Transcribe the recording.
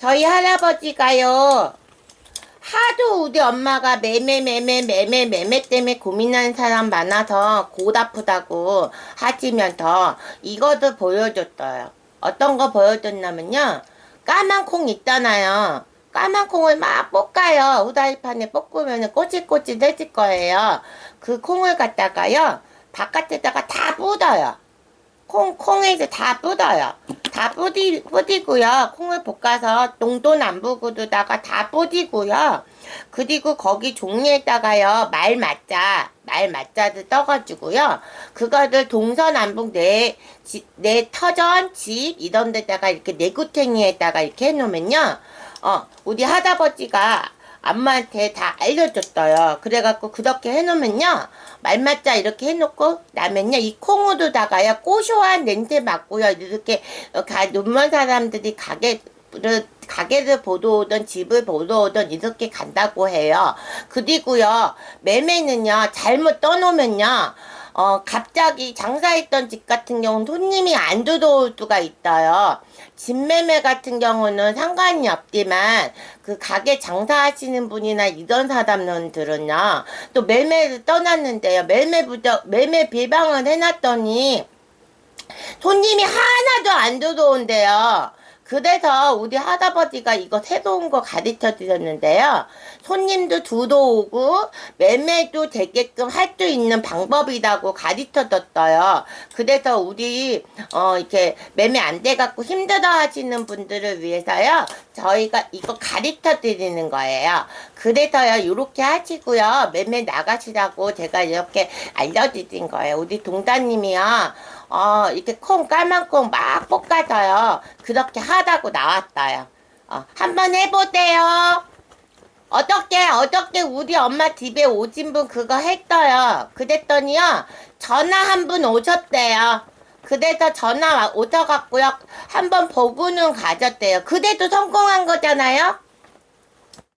저희 할아버지가요. 하도 우리 엄마가 매매매매매매매매 때문에 고민하는 사람 많아서 골 아프다고 하시면서 이것도 보여줬어요. 어떤 거 보여줬냐면요. 까만 콩 있잖아요. 까만 콩을 막 볶아요. 후라이팬에 볶으면 꼬질꼬질해질 거예요. 그 콩을 갖다가요. 바깥에다가 다 묻어요. 콩, 콩에서 다 뿌려요. 다 뿌리, 뿌리고요. 콩을 볶아서 부고도다가 다 뿌리고요. 그리고 거기 종이에다가요. 말 맞자, 말 맞자를 떠가지고요. 그거를 동서남북 내, 지, 내 터전, 집, 이런 데다가 이렇게 내구탱이에다가 이렇게 해놓으면요. 어, 우리 할아버지가 엄마한테 다 알려줬어요. 그래갖고 그렇게 해놓으면요. 말맞자 이렇게 해놓고 나면요. 이 콩으로다가요. 고소한 냄새 맡고요. 이렇게 가, 눈먼 사람들이 가게를 가게를 보러 오던 집을 보러 오던 이렇게 간다고 해요. 그리고요. 매매는요. 잘못 떠놓으면요. 어, 갑자기 장사했던 집 같은 경우는 손님이 안 들어올 수가 있어요. 집매매 같은 경우는 상관이 없지만 그 가게 장사하시는 분이나 이런 사람들은요. 또 매매를 떠났는데요. 매매부터 매매 비방을 해놨더니 손님이 하나도 안 들어온대요. 그래서 우리 할아버지가 이거 새로운 거 가르쳐 드렸는데요. 손님도 들어오고 매매도 되게끔 할 수 있는 방법이라고 가르쳐 줬어요. 그래서 우리 어 이렇게 매매 안 돼 갖고 힘들어 하시는 분들을 위해서요. 저희가 이거 가르쳐 드리는 거예요. 그래서요. 이렇게 하시고요. 매매 나가시라고 제가 이렇게 알려드린 거예요. 우리 동자님이요. 어, 이렇게 콩, 까만 콩 막 볶아서요. 그렇게 하다고 나왔어요. 어, 한번 해보세요. 어떻게, 어떻게 우리 엄마 집에 오신 분 그거 했어요. 그랬더니요. 전화 한 분 오셨대요. 그래서 전화 와- 오셔갖고요. 한번 보고는 가졌대요. 그래도 성공한 거잖아요?